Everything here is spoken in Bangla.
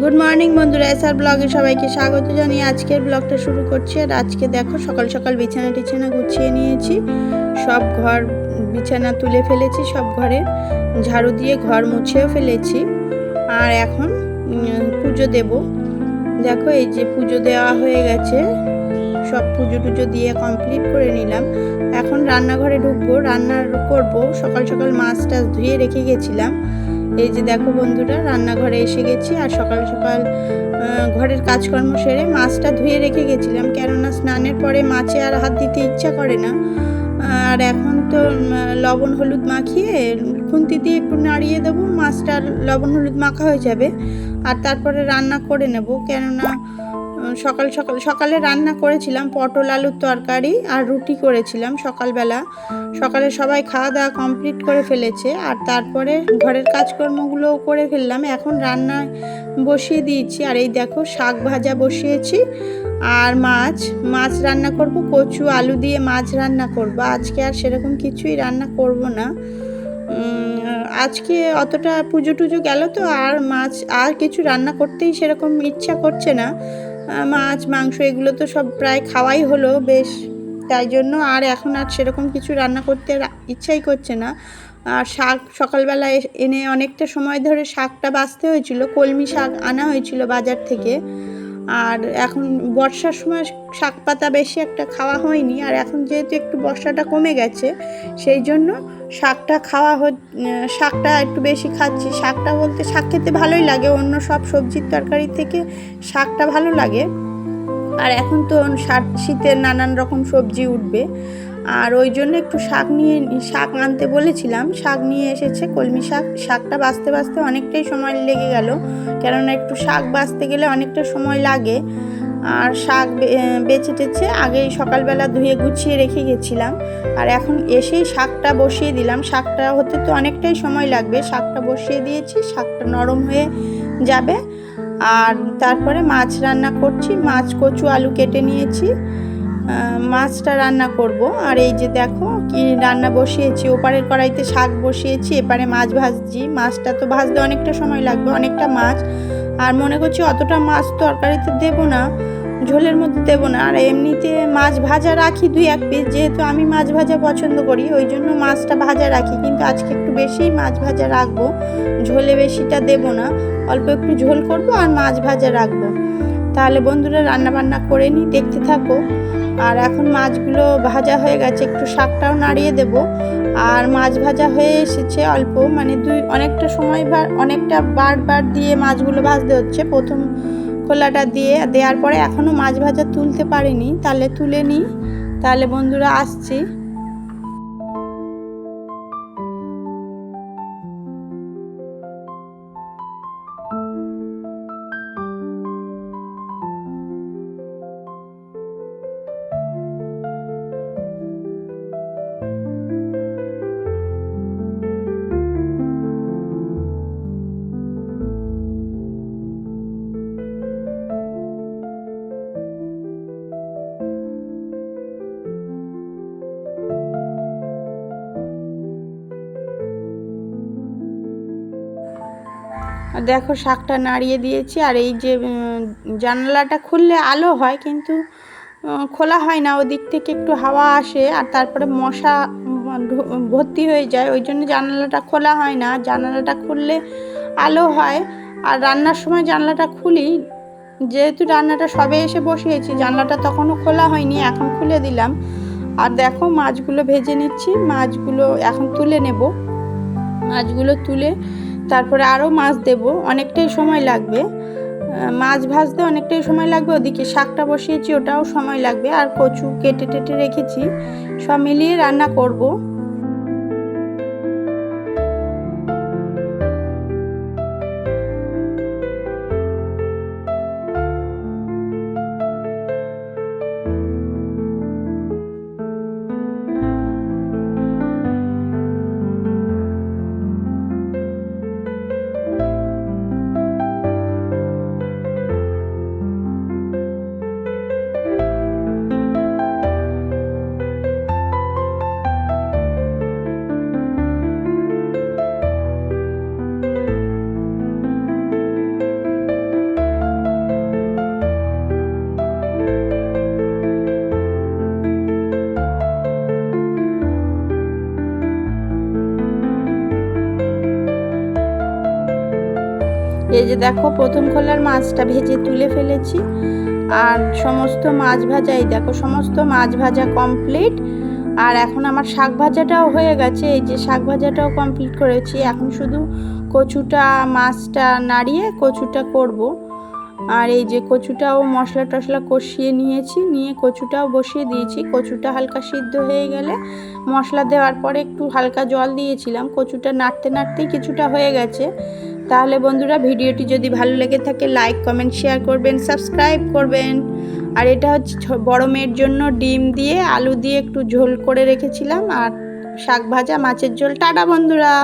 গুড মর্নিং বন্ধুরা এসআর ব্লগে সবাইকে স্বাগত জানিয়ে আজকের ব্লগটা শুরু করছি। আর আজকে দেখো, সকাল সকাল বিছানা টিছানা গুছিয়ে নিয়েছি। সব ঘর বিছানা তুলে ফেলেছি, সব ঘরে। ঝাড়ু দিয়ে ঘর মুছেও ফেলেছি। আর এখন পুজো দেব। দেখো, এই যে পুজো দেওয়া হয়ে গেছে। সব পুজো টুজো দিয়ে কমপ্লিট করে নিলাম। এখন রান্নাঘরে ঢুকবো, রান্নার করব। সকাল সকাল মাছ টাছ ধুয়ে রেখে গেছিলাম। এই যে দেখো বন্ধুরা, রান্নাঘরে এসে গেছি আর সকাল সকাল ঘরের কাজকর্ম সেরে মাছটা ধুয়ে রেখে গেছিলাম। কেননা স্নানের পরে মাছে আর হাত দিতে ইচ্ছা করে না। আর এখন তো লবণ হলুদ মাখিয়ে খুন্তি দিয়ে একটু নাড়িয়ে দেবো, মাছটা লবণ হলুদ মাখা হয়ে যাবে। আর তারপরে রান্না করে নেব। কেননা সকাল সকাল, সকালে রান্না করেছিলাম, পটল, আলুর তরকারি আর রুটি করেছিলাম সকালবেলা। সকালে সবাই খাওয়া দাওয়া কমপ্লিট করে ফেলেছে, আর তারপরে ঘরের কাজকর্মগুলোও করে ফেললাম। এখন রান্না বসিয়ে দিয়েছি, আর এই দেখো শাক ভাজা বসিয়েছি, আর মাছ মাছ রান্না করব, কচু, আলু দিয়ে মাছ রান্না করব। আজকে আর সেরকম কিছুই রান্না করব না। আজকে অতটা পুজো টুজো গেল তো, আর মাছ, আর কিছু রান্না করতেই সেরকম ইচ্ছা করছে না। মাছ, মাংস, এগুলো তো সব প্রায় খাওয়াই হলো, বেশ। তাই জন্য আর এখন আর সেরকম কিছু রান্না করতে ইচ্ছাই করছে না। আর শাক, সকালবেলা এনে অনেকটা সময় ধরে শাকটা বাঁচতে হয়েছিল, কলমি শাক আনা হয়েছিল বাজার থেকে। আর এখন বর্ষার সময় শাক পাতা বেশি একটা খাওয়া হয়নি, আর এখন যেহেতু একটু বর্ষাটা কমে গেছে, সেই জন্য শাকটা খাওয়া শাকটা একটু বেশি খাচ্ছি। শাকটা বলতে শাক খেতে ভালোই লাগে, অন্য সব সবজির তরকারি থেকে শাকটা ভালো লাগে। আর এখন তো শীতের নানান রকম সবজি উঠবে। আর ওই জন্য একটু শাক নিয়ে, শাক আনতে বলেছিলাম। শাক নিয়ে এসেছে, কলমি শাক। শাকটা বাঁচতে বাছতে অনেকটাই সময় লেগে গেল। কেননা একটু শাক বাছতে গেলে অনেকটা সময় লাগে। আর শাক বেছে টেছে আগেই সকালবেলা ধুয়ে গুছিয়ে রেখে গেছিলাম। আর এখন এসেই শাকটা বসিয়ে দিলাম। শাকটা হতে তো অনেকটাই সময় লাগবে। শাকটা বসিয়ে দিয়েছি, শাকটা নরম হয়ে যাবে। আর তারপরে মাছ রান্না করছি। মাছ, কচু, আলু কেটে নিয়েছি। মাছটা রান্না করব। আর এই যে দেখো কি রান্না বসিয়েছি, ওপারের কড়াইতে শাক বসিয়েছি, এপারে মাছ ভাজছি। মাছটা তো ভাজতে অনেকটা সময় লাগবে, অনেকটা মাছ। আর মনে করছি অতটা মাছ তরকারিতে দেবো না, ঝোলের মধ্যে দেবো না। আর এমনিতে মাছ ভাজা রাখি দুই এক পিস, যেহেতু আমি মাছ ভাজা পছন্দ করি, ওই জন্য মাছটা ভাজা রাখি। কিন্তু আজকে একটু বেশিই মাছ ভাজা রাখব, ঝোলে বেশিটা দেবো না। অল্প একটু ঝোল করব আর মাছ ভাজা রাখব। তাহলে বন্ধুরা রান্না বান্না করে নিই দেখতে থাকো। আর এখন মাছগুলো ভাজা হয়ে গেছে, একটু শাকটাও নাড়িয়ে দেব। আর মাছ ভাজা হয়ে এসেছে অল্প মানে দুই, অনেকটা সময় অনেকটা বার বার দিয়ে মাছগুলো ভাজতে হচ্ছে। প্রথম খোলাটা দিয়ে, দেওয়ার পরে এখনও মাছ ভাজা তুলতে পারিনি, তাহলে তুলে নিই তাহলে বন্ধুরা আসছি। দেখো শাকটা নাড়িয়ে দিয়েছি আর এই যে জানালাটা খুললে আলো হয় কিন্তু খোলা হয় না, ওদিক থেকে একটু হাওয়া আসে আর তারপরে মশা ভর্তি হয়ে যায়, ওই জন্য জানালাটা খোলা হয় না, জানালাটা খুললে আলো হয় আর রান্নার সময় জানলাটা খুলি, যেহেতু রান্নাটা সবে এসে বসিয়েছি, জানলাটা তখনও খোলা হয়নি, এখন খুলে দিলাম। আর দেখো মাছগুলো ভেজে নিচ্ছি, মাছগুলো এখন তুলে নেব। মাছগুলো তুলে তারপরে আরও মাছ দেব, অনেকটাই সময় লাগবে। মাছ ভাজতে অনেকটাই সময় লাগবে, ওদিকে শাকটা বসিয়েছি, ওটাও সময় লাগবে। আর কচু কেটে টেটে রেখেছি, সব মিলিয়ে রান্না করব। এই যে দেখো, প্রথম খোলার মাছটা ভেজে তুলে ফেলেছি। আর সমস্ত মাছ ভাজা, এই দেখো, সমস্ত মাছ ভাজা কমপ্লিট আর এখন আমার শাক ভাজাটাও হয়ে গেছে। এই যে শাক ভাজাটাও কমপ্লিট করেছি। এখন শুধু কচুটা, মাছটা নাড়িয়ে কচুটা করব। আর এই যে কচুটাও মশলা টশলা কষিয়ে নিয়েছি। নিয়ে কচুটাও বসিয়ে দিয়েছি। কচুটা হালকা সিদ্ধ হয়ে গেলে মশলা দেওয়ার পরে একটু হালকা জল দিয়েছিলাম। কচুটা নাড়তে নাড়তেই কিছুটা হয়ে গেছে। তাহলে বন্ধুরা ভিডিওটি যদি ভালো লেগে থাকে লাইক কমেন্ট শেয়ার করবেন সাবস্ক্রাইব করবেন। আর এটা হচ্ছে বড়ো মেয়ের জন্য ডিম দিয়ে আলু দিয়ে একটু ঝোল করে রেখেছিলাম, আর শাক ভাজা, মাছের ঝোল। টাটা বন্ধুরা!